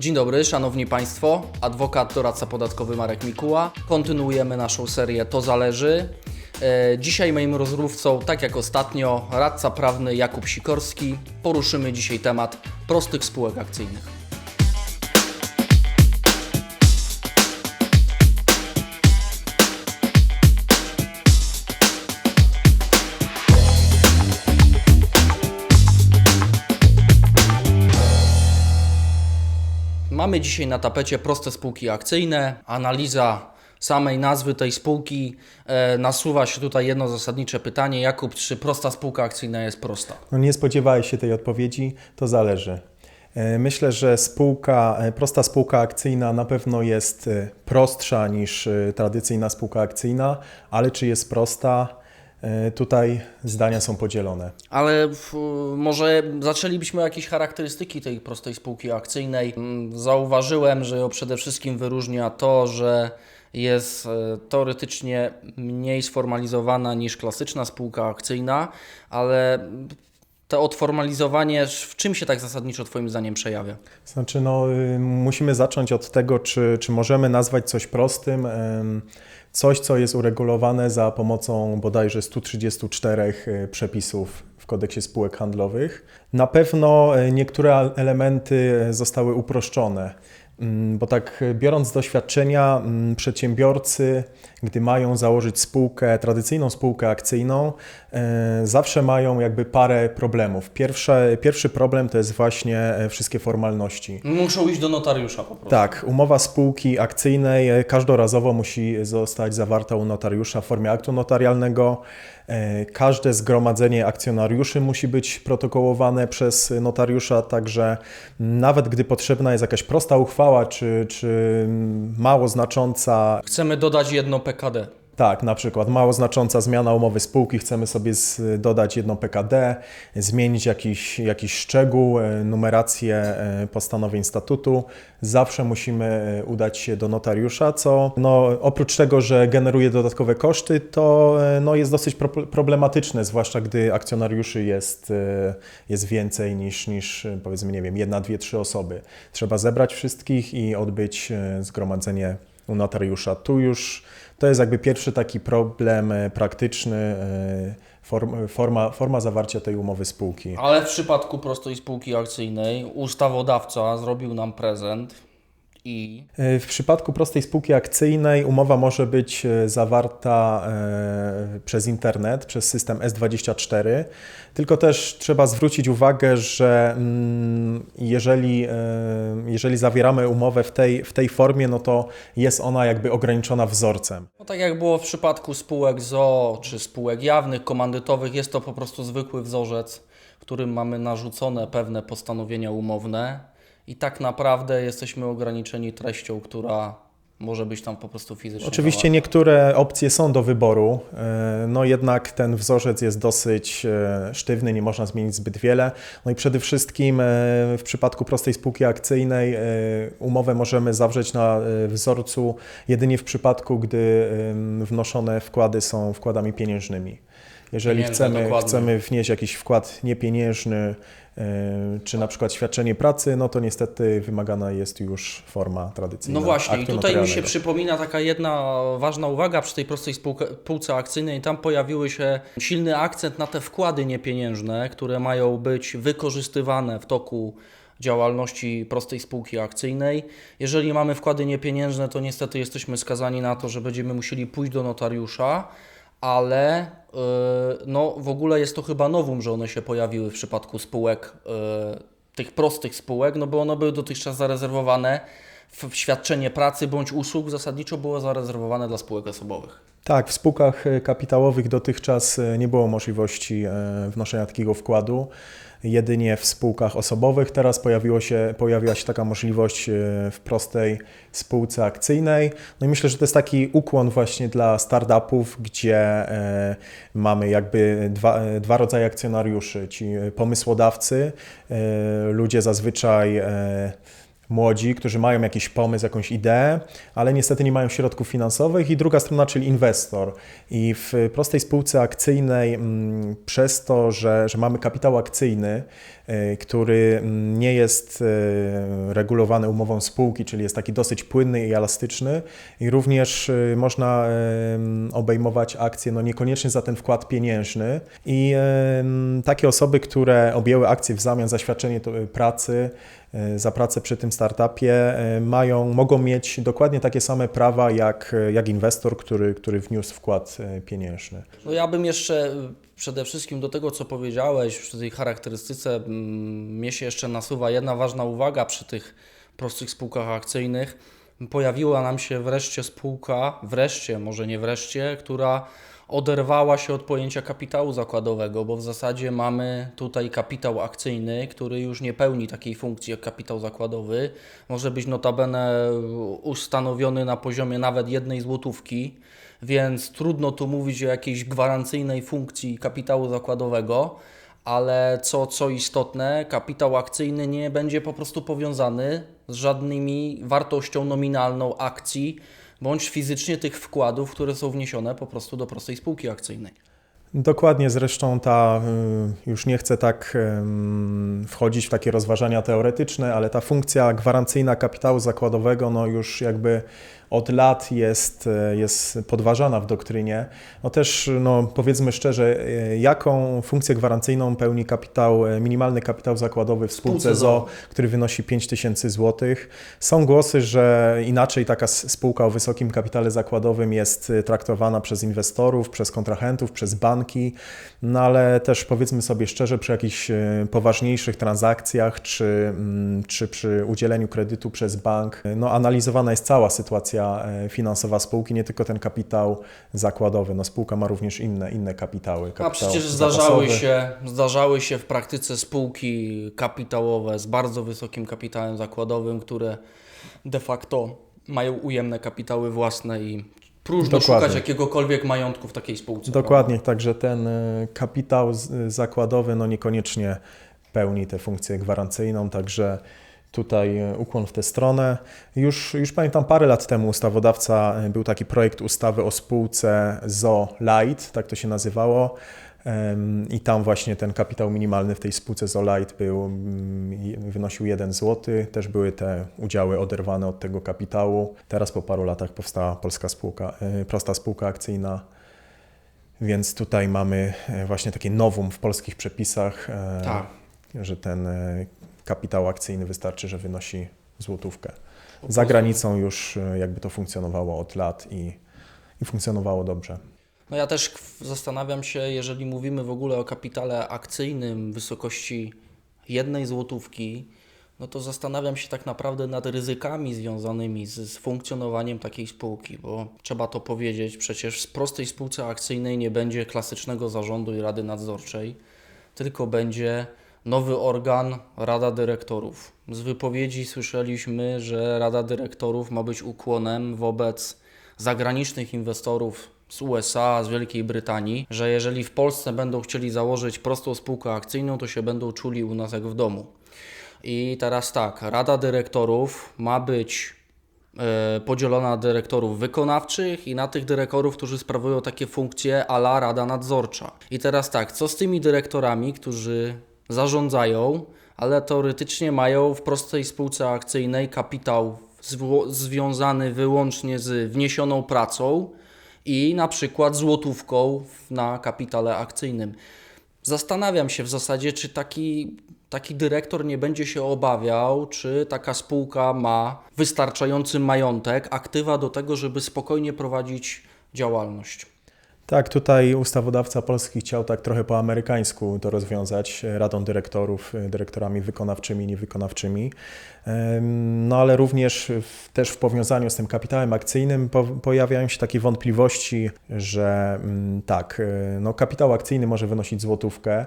Dzień dobry, szanowni państwo. Adwokat, doradca podatkowy Marek Mikuła. Kontynuujemy naszą serię To zależy. E, Dzisiaj moim rozmówcą, tak jak ostatnio, radca prawny Jakub Sikorski. Poruszymy dzisiaj temat prostych spółek akcyjnych. Mamy dzisiaj na tapecie proste spółki akcyjne. Analiza samej nazwy tej spółki. E, nasuwa się tutaj jedno zasadnicze pytanie. Jakub, czy prosta spółka akcyjna jest prosta? No nie spodziewałeś się tej odpowiedzi, to zależy. E, Myślę, że spółka, e, prosta spółka akcyjna na pewno jest e, prostsza niż tradycyjna spółka akcyjna, ale czy jest prosta? E, Tutaj zdania są podzielone. Ale w, może zaczęlibyśmy jakieś charakterystyki tej prostej spółki akcyjnej. Mm, Zauważyłem, że ją przede wszystkim wyróżnia to, że jest e, teoretycznie mniej sformalizowana niż klasyczna spółka akcyjna, ale to odformalizowanie w czym się tak zasadniczo Twoim zdaniem przejawia? Znaczy, no, y, musimy zacząć od tego, czy, czy możemy nazwać coś prostym. em, Coś, co jest uregulowane za pomocą bodajże 134 y, przepisów w kodeksie spółek handlowych. Na pewno y, niektóre elementy zostały uproszczone. Mm, Bo tak y, biorąc z doświadczenia, mm, przedsiębiorcy, gdy mają założyć spółkę, tradycyjną spółkę akcyjną, e, zawsze mają jakby parę problemów. Pierwsze, pierwszy problem to jest właśnie e, wszystkie formalności. Muszą iść do notariusza po prostu. Tak, umowa spółki akcyjnej e, każdorazowo musi zostać zawarta u notariusza w formie aktu notarialnego. E, Każde zgromadzenie akcjonariuszy musi być protokołowane przez notariusza, także nawet gdy potrzebna jest jakaś prosta uchwała czy, czy mało znacząca Chcemy dodać jedno PKD. Tak, na przykład mało znacząca zmiana umowy spółki, chcemy sobie z, dodać jedno PKD, zmienić jakiś, jakiś szczegół, e, numerację e, postanowień statutu. Zawsze musimy e, udać się do notariusza, co no, oprócz tego, że generuje dodatkowe koszty, to no, jest dosyć pro, problematyczne, zwłaszcza gdy akcjonariuszy jest, jest więcej niż, niż powiedzmy, nie wiem, jedna, dwie, trzy osoby. Trzeba zebrać wszystkich i odbyć zgromadzenie u notariusza. Tu już to jest jakby pierwszy taki problem e, praktyczny, e, form, forma, forma zawarcia tej umowy spółki. Ale w przypadku prostej spółki akcyjnej ustawodawca zrobił nam prezent i E, W przypadku prostej spółki akcyjnej umowa może być e, zawarta e, przez internet, przez system S24, tylko też trzeba zwrócić uwagę, że mm, jeżeli, jeżeli zawieramy umowę w tej, w tej formie, no to jest ona jakby ograniczona wzorcem. no tak jak było w przypadku spółek ZOO czy spółek jawnych, komandytowych, jest to po prostu zwykły wzorzec, w którym mamy narzucone pewne postanowienia umowne i tak naprawdę jesteśmy ograniczeni treścią, która może być tam po prostu fizycznie. Oczywiście niektóre opcje są do wyboru, e, no jednak ten wzorzec jest dosyć e, sztywny, nie można zmienić zbyt wiele. No i przede wszystkim e, w przypadku prostej spółki akcyjnej umowę możemy zawrzeć na wzorcu jedynie w przypadku, gdy wnoszone wkłady są wkładami pieniężnymi. Jeżeli chcemy, chcemy wnieść jakiś wkład niepieniężny, e, czy na przykład świadczenie pracy, no to niestety wymagana jest już forma tradycyjna. No właśnie, i tutaj mi się przypomina taka jedna ważna uwaga przy tej prostej spółke, spółce akcyjnej. Tam pojawiły się silny akcent na te wkłady niepieniężne, które mają być wykorzystywane w toku działalności prostej spółki akcyjnej. Jeżeli mamy wkłady niepieniężne, to niestety jesteśmy skazani na to, że będziemy musieli pójść do notariusza, ale yy, no, w ogóle jest to chyba nowum, że one się pojawiły w przypadku spółek, yy, tych prostych spółek, no bo one były dotychczas zarezerwowane świadczenie pracy bądź usług zasadniczo było zarezerwowane dla spółek osobowych. Tak, w spółkach e, kapitałowych dotychczas e, nie było możliwości e, wnoszenia takiego wkładu. Jedynie w spółkach osobowych. Teraz pojawiło się, pojawiła się taka możliwość w prostej spółce akcyjnej. No i myślę, że to jest taki ukłon właśnie dla startupów, gdzie mamy jakby dwa, dwa rodzaje akcjonariuszy. Ci pomysłodawcy, ludzie zazwyczaj młodzi, którzy mają jakiś pomysł, jakąś ideę, ale niestety nie mają środków finansowych. I druga strona, czyli inwestor. I w prostej spółce akcyjnej mm, przez to, że, że mamy kapitał akcyjny, y, który mm, nie jest y, regulowany umową spółki, czyli jest taki dosyć płynny i elastyczny. I również y, można obejmować akcje, no niekoniecznie za ten wkład pieniężny. I takie osoby, które objęły akcje w zamian za świadczenie pracy, za pracę przy tym startupie, e, mają, mogą mieć dokładnie takie same prawa jak, jak inwestor, który, który wniósł wkład e, pieniężny. No ja bym jeszcze przede wszystkim do tego, co powiedziałeś, przy tej charakterystyce, mm, mnie się jeszcze nasuwa jedna ważna uwaga przy tych prostych spółkach akcyjnych. Pojawiła nam się wreszcie spółka, wreszcie, może nie wreszcie, która oderwała się od pojęcia kapitału zakładowego, bo w zasadzie mamy tutaj kapitał akcyjny, który już nie pełni takiej funkcji jak kapitał zakładowy. Może być notabene ustanowiony na poziomie nawet jednej złotówki, więc trudno tu mówić o jakiejś gwarancyjnej funkcji kapitału zakładowego, ale co, co istotne, kapitał akcyjny nie będzie po prostu powiązany z żadnymi wartością nominalną akcji bądź fizycznie tych wkładów, które są wniesione po prostu do prostej spółki akcyjnej. Dokładnie, zresztą ta, y, już nie chcę tak wchodzić w takie rozważania teoretyczne, ale ta funkcja gwarancyjna kapitału zakładowego, no już jakby od lat jest, e, jest podważana w doktrynie. No też, no powiedzmy szczerze, e, jaką funkcję gwarancyjną pełni kapitał, e, minimalny kapitał zakładowy w spółce ZO, który wynosi 5 tysięcy złotych. Są głosy, że inaczej taka spółka o wysokim kapitale zakładowym jest traktowana przez inwestorów, przez kontrahentów, przez banki, no ale też powiedzmy sobie szczerze, przy jakichś poważniejszych transakcjach czy, mm, czy przy udzieleniu kredytu przez bank, no analizowana jest cała sytuacja y, finansowa spółki, nie tylko ten kapitał zakładowy. No spółka ma również inne, inne kapitały. A kapitał przecież zdarzały zapasowy. się, zdarzały się w praktyce spółki kapitałowe z bardzo wysokim kapitałem zakładowym, które de facto mają ujemne kapitały własne i próżno Dokładnie. szukać jakiegokolwiek majątku w takiej spółce. Dokładnie, także ten y, kapitał zakładowy no niekoniecznie pełni tę funkcję gwarancyjną, także tutaj y, ukłon w tę stronę. Już, już pamiętam parę lat temu ustawodawca, y, był taki projekt ustawy o spółce ZO Light, tak to się nazywało. I tam właśnie ten kapitał minimalny w tej spółce ZO Light był, mm, wynosił 1 zł. Też były te udziały oderwane od tego kapitału. Teraz po paru latach powstała polska spółka, y, prosta spółka akcyjna. Więc tutaj mamy e, właśnie takie nowum w polskich przepisach, e, Tak. że ten e, kapitał akcyjny wystarczy, że wynosi złotówkę. Za granicą już e, jakby to funkcjonowało od lat i, i funkcjonowało dobrze. No ja też zastanawiam się, jeżeli mówimy w ogóle o kapitale akcyjnym wysokości jednej złotówki, no to zastanawiam się tak naprawdę nad ryzykami związanymi z, z funkcjonowaniem takiej spółki, bo trzeba to powiedzieć, przecież w prostej spółce akcyjnej nie będzie klasycznego zarządu i rady nadzorczej, tylko będzie nowy organ Rada Dyrektorów. Z wypowiedzi słyszeliśmy, że Rada Dyrektorów ma być ukłonem wobec zagranicznych inwestorów z USA, z Wielkiej Brytanii, że jeżeli w Polsce będą chcieli założyć prostą spółkę akcyjną, to się będą czuli u nas jak w domu. I teraz tak, Rada Dyrektorów ma być e, podzielona na dyrektorów wykonawczych i na tych dyrektorów, którzy sprawują takie funkcje a la Rada Nadzorcza. I teraz tak, co z tymi dyrektorami, którzy zarządzają, ale teoretycznie mają w prostej spółce akcyjnej kapitał związany wyłącznie z wniesioną pracą i na przykład złotówką na kapitale akcyjnym. Zastanawiam się w zasadzie, czy taki, taki dyrektor nie będzie się obawiał, czy taka spółka ma wystarczający majątek, aktywa do tego, żeby spokojnie prowadzić działalność. Tak, tutaj ustawodawca polski chciał tak trochę po amerykańsku to rozwiązać, e, radą dyrektorów, e, dyrektorami wykonawczymi, niewykonawczymi. No ale również w, też w powiązaniu z tym kapitałem akcyjnym po, pojawiają się takie wątpliwości, że mm, tak, e, no kapitał akcyjny może wynosić złotówkę,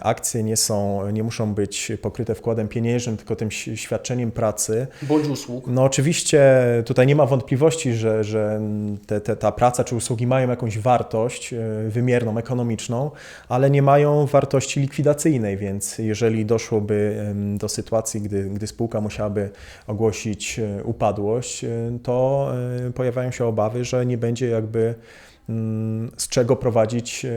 akcje nie są, nie muszą być pokryte wkładem pieniężnym, tylko tym świadczeniem pracy. Bądź usług. No oczywiście tutaj nie ma wątpliwości, że, że te, te, ta praca czy usługi mają jakąś wartość, e, wymierną, ekonomiczną, ale nie mają wartości likwidacyjnej, więc jeżeli doszłoby do sytuacji, gdy, gdy spółka musiałaby ogłosić e, upadłość, e, to e, pojawiają się obawy, że nie będzie jakby mm, z czego prowadzić e,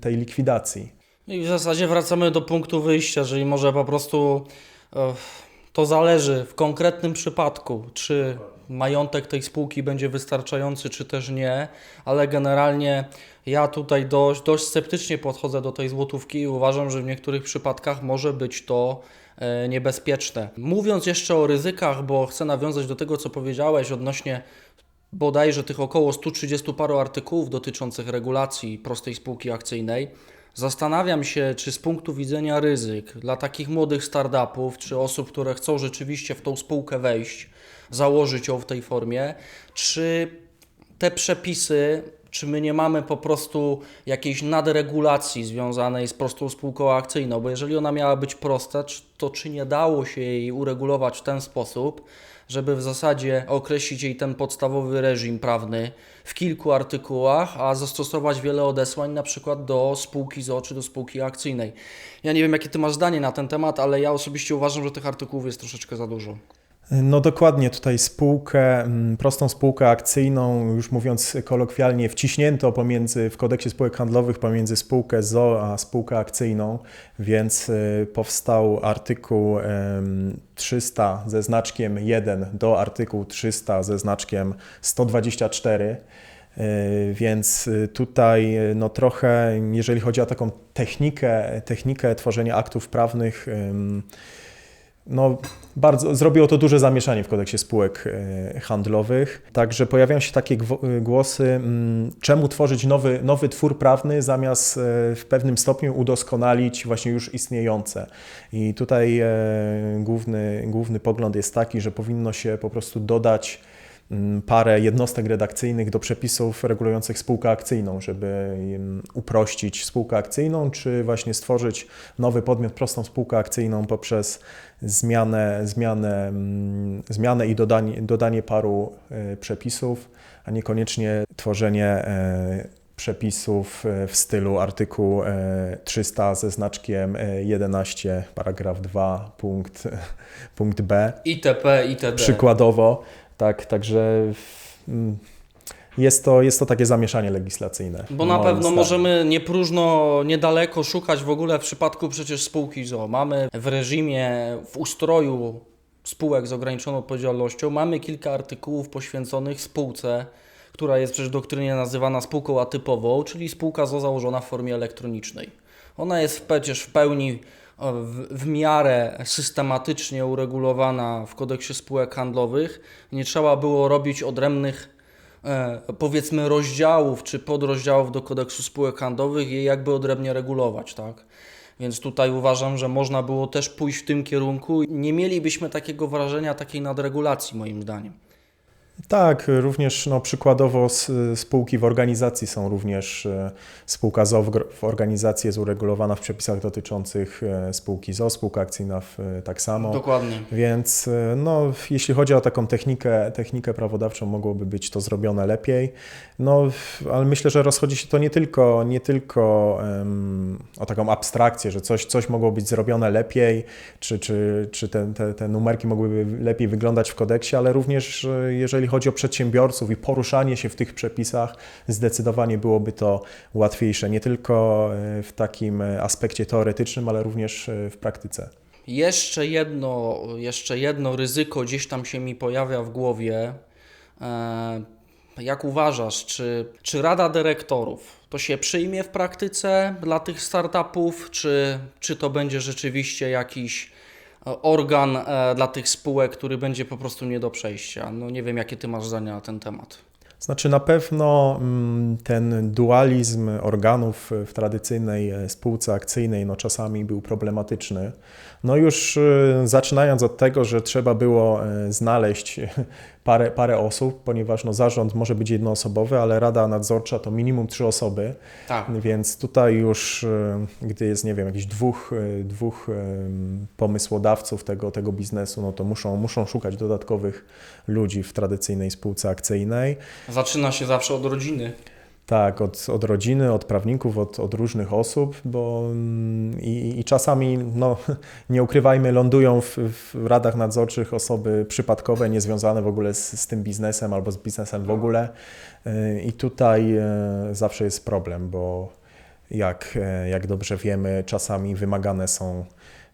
tej likwidacji. I w zasadzie wracamy do punktu wyjścia, czyli może po prostu e, to zależy w konkretnym przypadku, czy majątek tej spółki będzie wystarczający, czy też nie, ale generalnie ja tutaj dość, dość sceptycznie podchodzę do tej złotówki i uważam, że w niektórych przypadkach może być to e, niebezpieczne. Mówiąc jeszcze o ryzykach, bo chcę nawiązać do tego, co powiedziałeś odnośnie bodajże tych około 130 paru artykułów dotyczących regulacji prostej spółki akcyjnej. Zastanawiam się, czy z punktu widzenia ryzyk dla takich młodych startupów, czy osób, które chcą rzeczywiście w tą spółkę wejść, założyć ją w tej formie, czy te przepisy, czy my nie mamy po prostu jakiejś nadregulacji związanej z prostą spółką akcyjną, bo jeżeli ona miała być prosta, to czy nie dało się jej uregulować w ten sposób, żeby w zasadzie określić jej ten podstawowy reżim prawny w kilku artykułach, a zastosować wiele odesłań na przykład do spółki ZO czy do spółki akcyjnej. Ja nie wiem, jakie Ty masz zdanie na ten temat, ale ja osobiście uważam, że tych artykułów jest troszeczkę za dużo. No dokładnie, tutaj spółkę, mm, prostą spółkę akcyjną, już mówiąc kolokwialnie, wciśnięto pomiędzy, w kodeksie spółek handlowych pomiędzy spółkę ZO a spółkę akcyjną, więc y, powstał artykuł em, 300 ze znaczkiem 1 do artykułu 300 ze znaczkiem 124. Y, Więc y, tutaj no trochę, jeżeli chodzi o taką technikę, technikę tworzenia aktów prawnych, no, bardzo, zrobiło to duże zamieszanie w kodeksie spółek e, handlowych. Także pojawiają się takie gwo- głosy, mm, czemu tworzyć nowy, nowy twór prawny, zamiast e, w pewnym stopniu udoskonalić właśnie już istniejące. I tutaj e, główny, główny pogląd jest taki, że powinno się po prostu dodać parę jednostek redakcyjnych do przepisów regulujących spółkę akcyjną, żeby im uprościć spółkę akcyjną, czy właśnie stworzyć nowy podmiot, prostą spółkę akcyjną poprzez zmianę, zmianę, mm, zmianę i dodanie, dodanie paru e, przepisów, a niekoniecznie tworzenie e, przepisów e, w stylu artykuł e, 300 ze znaczkiem e, 11, paragraf 2, punkt, punkt B. ITP, ITD. Przykładowo, tak, także mm, jest to, jest to takie zamieszanie legislacyjne. Bo na moim pewno zdaniem. możemy nie próżno, niedaleko szukać w ogóle w przypadku przecież spółki ZO. Mamy w reżimie, w ustroju spółek z ograniczoną odpowiedzialnością, mamy kilka artykułów poświęconych spółce, która jest przecież w doktrynie nazywana spółką atypową, czyli spółka ZO założona w formie elektronicznej. Ona jest przecież w pełni w, w miarę systematycznie uregulowana w kodeksie spółek handlowych. Nie trzeba było robić odrębnych e, powiedzmy rozdziałów czy podrozdziałów do kodeksu spółek handlowych i jakby odrębnie regulować, tak? Więc tutaj uważam, że można było też pójść w tym kierunku. Nie mielibyśmy takiego wrażenia, takiej nadregulacji, moim zdaniem. Tak, również no, przykładowo spółki w organizacji są również, e, spółka ZO w, organizacji jest uregulowana w przepisach dotyczących e, spółki ZO, spółka akcyjna w, e, tak samo. Dokładnie. Więc no, jeśli chodzi o taką technikę, technikę prawodawczą, mogłoby być to zrobione lepiej. No, ale myślę, że rozchodzi się to nie tylko, nie tylko em, o taką abstrakcję, że coś, coś mogło być zrobione lepiej, czy, czy, czy te, te, te numerki mogłyby lepiej wyglądać w kodeksie, ale również e, jeżeli chodzi o przedsiębiorców i poruszanie się w tych przepisach, zdecydowanie byłoby to łatwiejsze, nie tylko e, w takim e, aspekcie teoretycznym, ale również e, w praktyce. Jeszcze jedno, jeszcze jedno ryzyko gdzieś tam się mi pojawia w głowie. Jak uważasz, czy, czy Rada Dyrektorów to się przyjmie w praktyce dla tych startupów, czy, czy to będzie rzeczywiście jakiś organ e, dla tych spółek, który będzie po prostu nie do przejścia? No nie wiem, jakie ty masz zdania na ten temat. Znaczy na pewno mm, ten dualizm organów w tradycyjnej e, spółce akcyjnej no czasami był problematyczny. No już e, zaczynając od tego, że trzeba było e, znaleźć parę, parę osób, ponieważ no zarząd może być jednoosobowy, ale rada nadzorcza to minimum trzy osoby, Tak. więc tutaj już, e, gdy jest, nie wiem, jakichś dwóch, e, dwóch em, pomysłodawców tego, tego biznesu, no to muszą, muszą szukać dodatkowych ludzi w tradycyjnej spółce akcyjnej. Zaczyna się zawsze od rodziny. Tak, od, od rodziny, od prawników, od, od różnych osób, bo mm, i, i czasami, no, nie ukrywajmy, lądują w, w radach nadzorczych osoby przypadkowe, niezwiązane w ogóle z, z tym biznesem albo z biznesem w ogóle. Y, I tutaj e, zawsze jest problem, bo jak, e, jak dobrze wiemy, czasami wymagane są,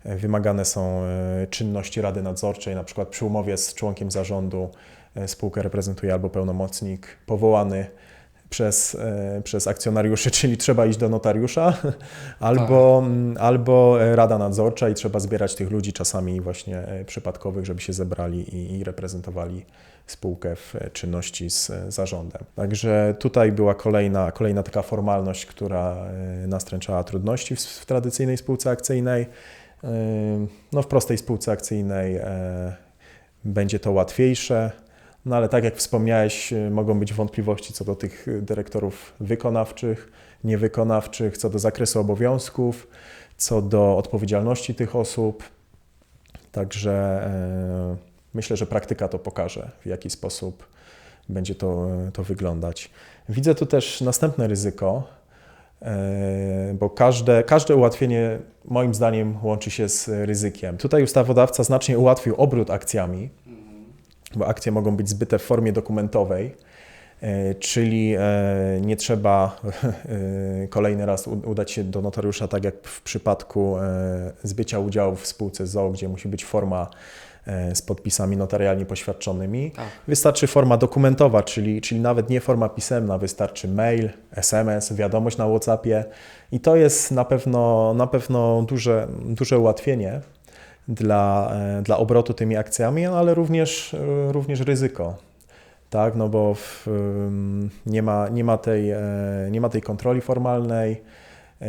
wymagane są czynności Rady Nadzorczej, na przykład przy umowie z członkiem zarządu spółkę reprezentuje albo pełnomocnik powołany przez, e, przez akcjonariuszy, czyli trzeba iść do notariusza, albo, m, albo e, Rada Nadzorcza i trzeba zbierać tych ludzi czasami właśnie e, przypadkowych, żeby się zebrali i, i reprezentowali spółkę w czynności z zarządem. Także tutaj była kolejna, kolejna taka formalność, która nastręczała trudności w, w tradycyjnej spółce akcyjnej. No w prostej spółce akcyjnej będzie to łatwiejsze. No ale tak jak wspomniałeś, y, mogą być wątpliwości co do tych y, dyrektorów wykonawczych, niewykonawczych, co do zakresu obowiązków, co do odpowiedzialności tych osób. Także e, myślę, że praktyka to pokaże, w jaki sposób będzie to, to wyglądać. Widzę tu też następne ryzyko, e, bo każde, każde ułatwienie moim zdaniem łączy się z ryzykiem. Tutaj ustawodawca znacznie ułatwił obrót akcjami, bo akcje mogą być zbyte w formie dokumentowej, e, czyli e, nie trzeba e, kolejny raz udać się do notariusza, tak jak w przypadku zbycia udziałów w spółce ZOO, gdzie musi być forma z podpisami notarialnie poświadczonymi. Tak. Wystarczy forma dokumentowa, czyli, czyli nawet nie forma pisemna, wystarczy mail, SMS, wiadomość na WhatsAppie i to jest na pewno, na pewno duże, duże ułatwienie dla, e, dla obrotu tymi akcjami, ale również, e, również ryzyko. Tak, no bo w, nie, ma, nie, ma tej, e, nie ma tej kontroli formalnej.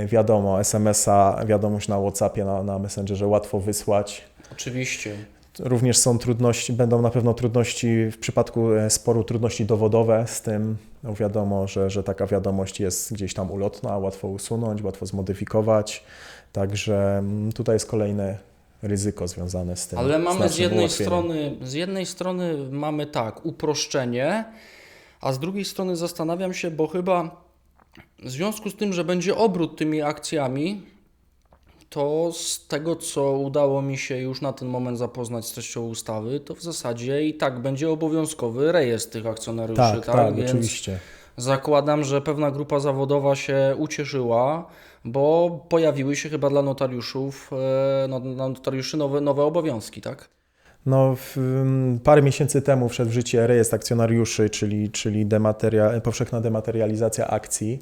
Wiadomo, SMS-a, wiadomość na WhatsAppie, na, na Messengerze łatwo wysłać. Oczywiście. Również są trudności, będą na pewno trudności w przypadku sporu, trudności dowodowe z tym. No wiadomo, że, że taka wiadomość jest gdzieś tam ulotna, łatwo usunąć, łatwo zmodyfikować. Także mm, tutaj jest kolejne ryzyko związane z tym. Ale mamy z jednej ułatwieniem. strony, z jednej strony mamy tak, uproszczenie, a z drugiej strony zastanawiam się, bo chyba w związku z tym, że będzie obrót tymi akcjami, to z tego, co udało mi się już na ten moment zapoznać z treścią ustawy, to w zasadzie i tak będzie obowiązkowy rejestr tych akcjonariuszy, Tak, tak? tak, oczywiście. zakładam, że pewna grupa zawodowa się ucieszyła, bo pojawiły się chyba dla notariuszów, e, no, notariuszy nowe, nowe obowiązki, tak? No, w, ym, parę miesięcy temu wszedł w życie rejestr akcjonariuszy, czyli, czyli demateria, powszechna dematerializacja akcji,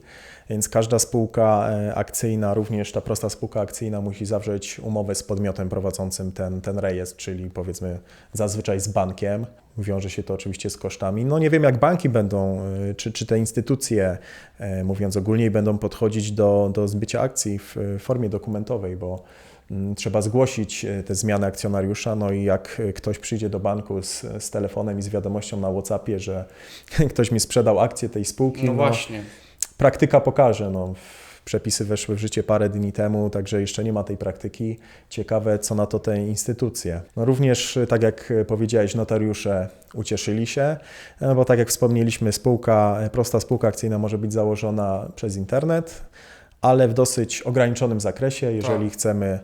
więc każda spółka e, akcyjna, również ta prosta spółka akcyjna musi zawrzeć umowę z podmiotem prowadzącym ten, ten rejestr, czyli powiedzmy zazwyczaj z bankiem. Wiąże się to oczywiście z kosztami. No nie wiem, jak banki będą, e, czy, czy te instytucje, e, mówiąc ogólniej, będą podchodzić do, do zbycia akcji w formie dokumentowej, bo Mm, Trzeba zgłosić e, te zmiany akcjonariusza, no i jak e, ktoś przyjdzie do banku z, z telefonem i z wiadomością na WhatsAppie, że ktoś mi sprzedał akcję tej spółki, No właśnie. praktyka pokaże. No, przepisy weszły w życie parę dni temu, także jeszcze nie ma tej praktyki. Ciekawe, co na to te instytucje. No, również, e, tak jak powiedziałeś, notariusze ucieszyli się, bo tak jak wspomnieliśmy, spółka, prosta spółka akcyjna może być założona przez internet, ale w dosyć ograniczonym zakresie, jeżeli Tak. chcemy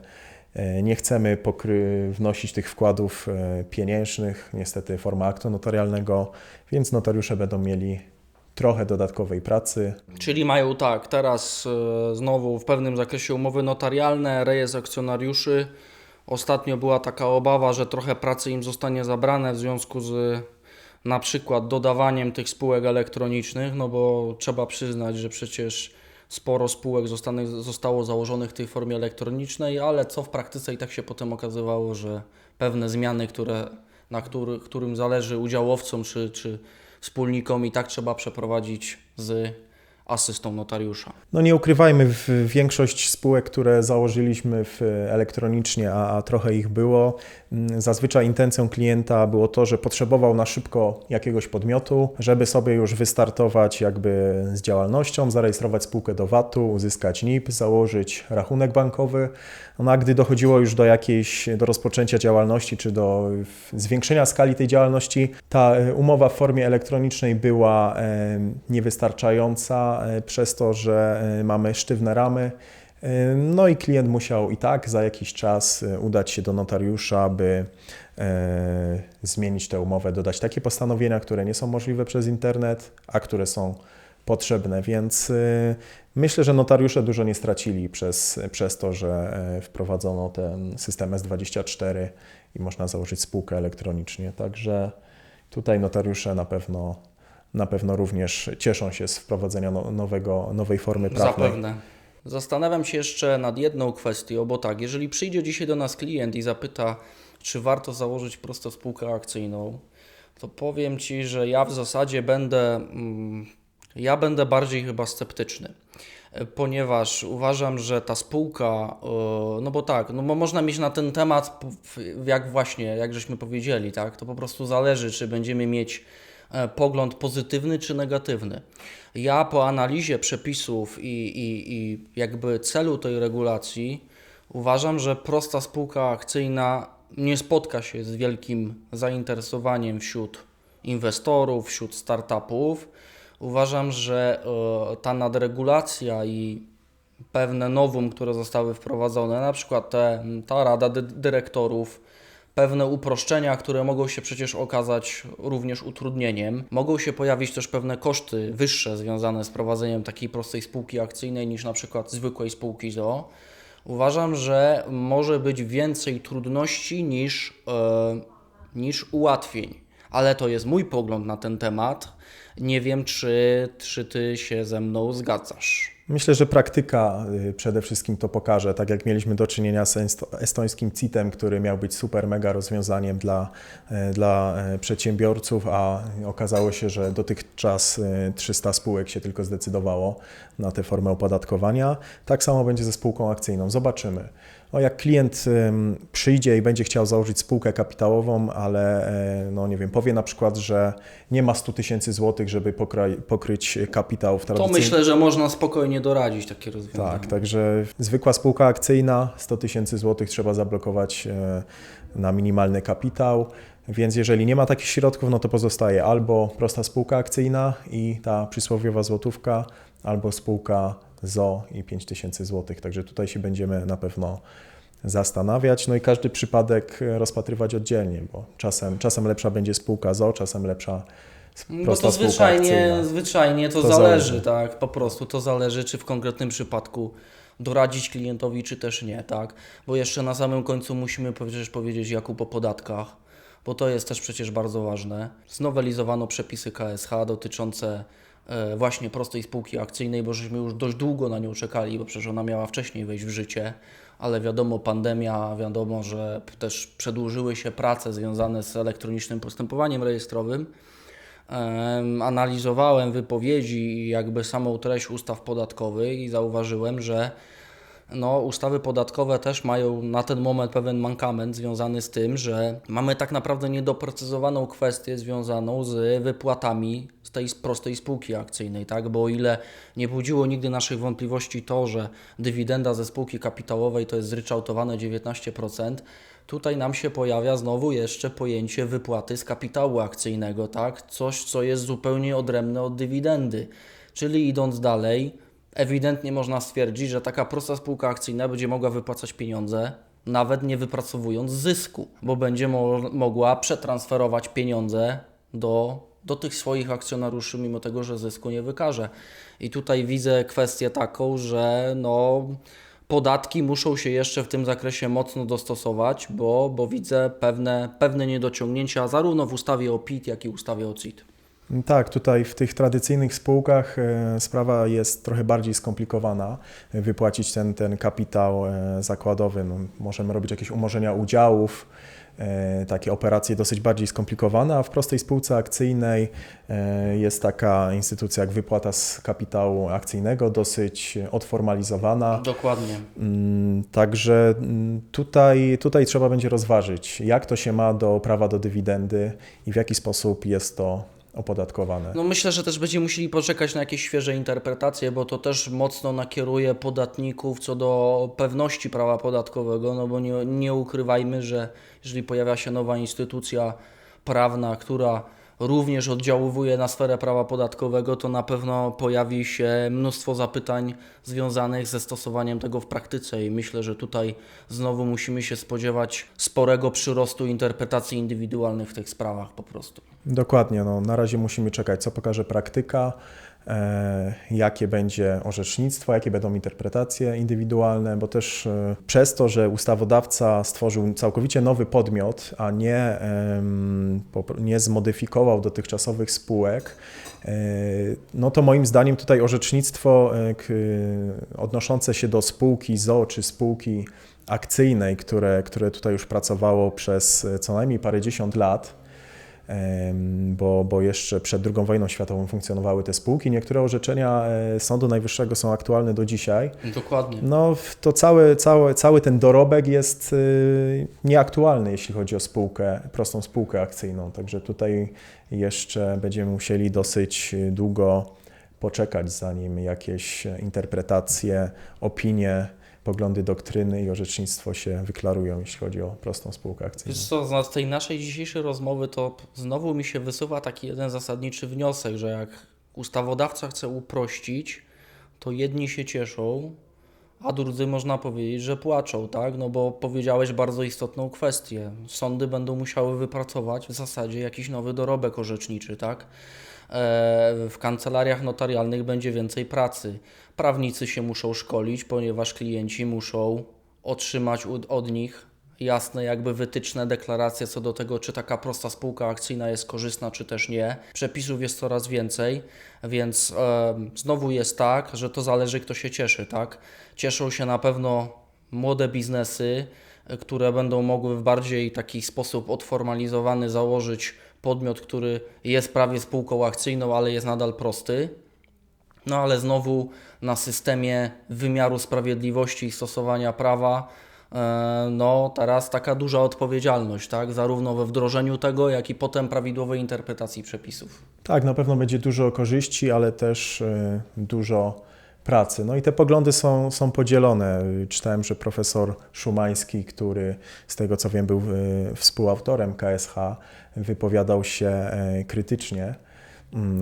E, Nie chcemy pokry- wnosić tych wkładów e, pieniężnych, niestety forma aktu notarialnego, więc notariusze będą mieli trochę dodatkowej pracy. Czyli mają tak, teraz e, znowu w pewnym zakresie umowy notarialne, rejestr akcjonariuszy. Ostatnio była taka obawa, że trochę pracy im zostanie zabrane w związku z na przykład dodawaniem tych spółek elektronicznych, no bo trzeba przyznać, że przecież sporo spółek zostało założonych w tej formie elektronicznej, ale co w praktyce i tak się potem okazywało, że pewne zmiany, które, na który, którym zależy udziałowcom czy, czy wspólnikom i tak trzeba przeprowadzić z asystą notariusza. No nie ukrywajmy, większość spółek, które założyliśmy w, elektronicznie, a, a trochę ich było, zazwyczaj intencją klienta było to, że potrzebował na szybko jakiegoś podmiotu, żeby sobie już wystartować jakby z działalnością, zarejestrować spółkę do VAT-u, uzyskać NIP, założyć rachunek bankowy. No a gdy dochodziło już do jakiejś, do rozpoczęcia działalności, czy do zwiększenia skali tej działalności, ta e, umowa w formie elektronicznej była niewystarczająca e, przez to, że e, mamy sztywne ramy. No i klient musiał i tak za jakiś czas e, udać się do notariusza, by e, zmienić tę umowę, dodać takie postanowienia, które nie są możliwe przez internet, a które są potrzebne, więc e, myślę, że notariusze dużo nie stracili przez, przez to, że wprowadzono ten system S24 i można założyć spółkę elektronicznie. Także tutaj notariusze na pewno, na pewno również cieszą się z wprowadzenia no, nowego, nowej formy prawnej. Zapewne. Zastanawiam się jeszcze nad jedną kwestią, bo tak, jeżeli przyjdzie dzisiaj do nas klient i zapyta, czy warto założyć prosto spółkę akcyjną, to powiem Ci, że ja w zasadzie będę, mm, ja będę bardziej chyba sceptyczny, ponieważ uważam, że ta spółka, e, no bo tak, no bo można mieć na ten temat, jak właśnie, jak żeśmy powiedzieli, tak, to po prostu zależy, czy będziemy mieć pogląd pozytywny czy negatywny. Ja po analizie przepisów i, i, i jakby celu tej regulacji uważam, że prosta spółka akcyjna nie spotka się z wielkim zainteresowaniem wśród inwestorów, wśród startupów. Uważam, że e, ta nadregulacja i pewne nowum, które zostały wprowadzone, na przykład te, ta rada dy dyrektorów, pewne uproszczenia, które mogą się przecież okazać również utrudnieniem. Mogą się pojawić też pewne koszty wyższe związane z prowadzeniem takiej prostej spółki akcyjnej niż na przykład zwykłej spółki ZO. Uważam, że może być więcej trudności niż, e, niż ułatwień, ale to jest mój pogląd na ten temat. Nie wiem, czy, czy ty się ze mną zgadzasz. Myślę, że praktyka y, przede wszystkim to pokaże, tak jak mieliśmy do czynienia z esto- estońskim CIT-em, który miał być super mega rozwiązaniem dla, e, dla e, przedsiębiorców, a okazało się, że dotychczas e, 300 spółek się tylko zdecydowało na tę formę opodatkowania. Tak samo będzie ze spółką akcyjną. Zobaczymy. O, jak klient przyjdzie i będzie chciał założyć spółkę kapitałową, ale e, no nie wiem, powie na przykład, że nie ma 100 tysięcy złotych, żeby pokryć kapitał w To tradycyjnym myślę, że można spokojnie doradzić takie rozwiązanie. tak, także zwykła spółka akcyjna 100 tysięcy złotych trzeba zablokować e, na minimalny kapitał. Więc jeżeli nie ma takich środków, no to pozostaje albo prosta spółka akcyjna i ta przysłowiowa złotówka, albo spółka ZO i 5 tysięcy złotych. Także tutaj się będziemy na pewno zastanawiać, no i każdy przypadek e, rozpatrywać oddzielnie, bo czasem, czasem lepsza będzie spółka ZO, czasem lepsza Bo prosta to zwyczajnie, zwyczajnie to, To zależy, zależy. tak, po prostu to zależy, czy w konkretnym przypadku doradzić klientowi, czy też nie, tak, bo jeszcze na samym końcu musimy przecież powiedzieć Jakub o podatkach, bo to jest też przecież bardzo ważne. Znowelizowano przepisy KSH dotyczące właśnie prostej spółki akcyjnej, bo żeśmy już dość długo na nią czekali, bo przecież ona miała wcześniej wejść w życie, ale wiadomo, pandemia, wiadomo, że też przedłużyły się prace związane z elektronicznym postępowaniem rejestrowym. Em, analizowałem wypowiedzi i jakby samą treść ustaw podatkowych i zauważyłem, że no, ustawy podatkowe też mają na ten moment pewien mankament związany z tym, że mamy tak naprawdę niedoprecyzowaną kwestię związaną z wypłatami tej prostej spółki akcyjnej, tak? Bo o ile nie budziło nigdy naszych wątpliwości to, że dywidenda ze spółki kapitałowej to jest zryczałtowane 19%, tutaj nam się pojawia znowu jeszcze pojęcie wypłaty z kapitału akcyjnego, tak? Coś, co jest zupełnie odrębne od dywidendy. Czyli idąc dalej, ewidentnie można stwierdzić, że taka prosta spółka akcyjna będzie mogła wypłacać pieniądze, nawet nie wypracowując zysku, bo będzie mo mogła przetransferować pieniądze do, do tych swoich akcjonariuszy, mimo tego, że zysku nie wykaże. I tutaj widzę kwestię taką, że no, podatki muszą się jeszcze w tym zakresie mocno dostosować, bo, bo widzę pewne, pewne niedociągnięcia zarówno w ustawie o PIT, jak i ustawie o CIT. Tak, tutaj w tych tradycyjnych spółkach e, sprawa jest trochę bardziej skomplikowana. E, Wypłacić ten, ten kapitał e, zakładowy, no, możemy robić jakieś umorzenia udziałów, takie operacje dosyć bardziej skomplikowane, a w prostej spółce akcyjnej e, jest taka instytucja jak wypłata z kapitału akcyjnego, dosyć odformalizowana. Dokładnie. Mm, Także mm, tutaj, tutaj trzeba będzie rozważyć, jak to się ma do prawa do dywidendy i w jaki sposób jest to opodatkowane. No myślę, że też będziemy musieli poczekać na jakieś świeże interpretacje, bo to też mocno nakieruje podatników co do pewności prawa podatkowego, no bo nie, nie ukrywajmy, że jeżeli pojawia się nowa instytucja prawna, która również oddziaływuje na sferę prawa podatkowego, to na pewno pojawi się mnóstwo zapytań związanych ze stosowaniem tego w praktyce i myślę, że tutaj znowu musimy się spodziewać sporego przyrostu interpretacji indywidualnych w tych sprawach po prostu. Dokładnie, no, na razie musimy czekać, co pokaże praktyka, jakie będzie orzecznictwo, jakie będą interpretacje indywidualne, bo też e, przez to, że ustawodawca stworzył całkowicie nowy podmiot, a nie, nie zmodyfikował dotychczasowych spółek, e, no to moim zdaniem tutaj orzecznictwo e, odnoszące się do spółki ZO czy spółki akcyjnej, które, które tutaj już pracowało przez e, co najmniej parędziesiąt lat, bo, bo jeszcze przed II wojną światową funkcjonowały te spółki. Niektóre orzeczenia e, Sądu Najwyższego są aktualne do dzisiaj. Dokładnie. No, to cały, cały, cały ten dorobek jest y, nieaktualny, jeśli chodzi o spółkę, prostą spółkę akcyjną. Także tutaj jeszcze będziemy musieli dosyć y, długo poczekać, zanim jakieś interpretacje, opinie, poglądy doktryny i orzecznictwo się wyklarują, jeśli chodzi o prostą spółkę akcyjną. Wiesz co, z tej naszej dzisiejszej rozmowy to znowu mi się wysuwa taki jeden zasadniczy wniosek, że jak ustawodawca chce uprościć, to jedni się cieszą, a drudzy można powiedzieć, że płaczą, tak? No bo powiedziałeś bardzo istotną kwestię. Sądy będą musiały wypracować w zasadzie jakiś nowy dorobek orzeczniczy, tak? E, W kancelariach notarialnych będzie więcej pracy. Prawnicy się muszą szkolić, ponieważ klienci muszą otrzymać od- od nich jasne jakby wytyczne, deklaracje co do tego, czy taka prosta spółka akcyjna jest korzystna, czy też nie. Przepisów jest coraz więcej, więc em, znowu jest tak, że to zależy kto się cieszy, tak? Cieszą się na pewno młode biznesy, y, które będą mogły w bardziej taki sposób odformalizowany założyć podmiot, który jest prawie spółką akcyjną, ale jest nadal prosty. No ale znowu na systemie wymiaru sprawiedliwości i stosowania prawa, e, no teraz taka duża odpowiedzialność, tak? Zarówno we wdrożeniu tego, jak i potem prawidłowej interpretacji przepisów. Tak, na pewno będzie dużo korzyści, ale też y, dużo pracy. No i te poglądy są, są podzielone. Czytałem, że profesor Szumański, który z tego co wiem był y, współautorem KSH, wypowiadał się krytycznie,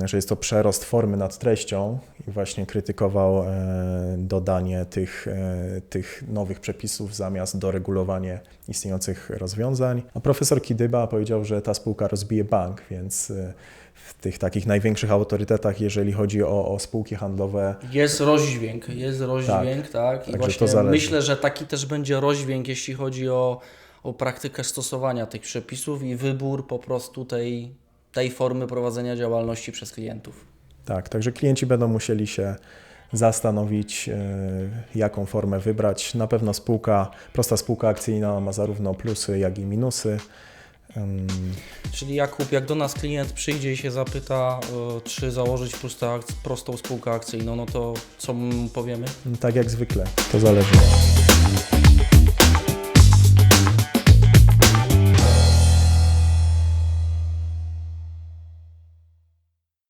że jest to przerost formy nad treścią i właśnie krytykował e, dodanie tych, e, tych nowych przepisów zamiast doregulowanie istniejących rozwiązań. A profesor Kidyba powiedział, że ta spółka rozbije bank, więc e, w tych takich największych autorytetach, jeżeli chodzi o, o spółki handlowe, Jest rozdźwięk, jest rozdźwięk, tak? I Także właśnie myślę, że taki też będzie rozdźwięk, jeśli chodzi o, o praktykę stosowania tych przepisów i wybór po prostu tej, tej formy prowadzenia działalności przez klientów. tak, także klienci będą musieli się zastanowić, e, jaką formę wybrać. Na pewno spółka, prosta spółka akcyjna ma zarówno plusy, jak i minusy. Czyli Jakub, jak do nas klient przyjdzie i się zapyta, e, czy założyć prosta, prostą spółkę akcyjną, no to co mu powiemy? Tak jak zwykle, to zależy.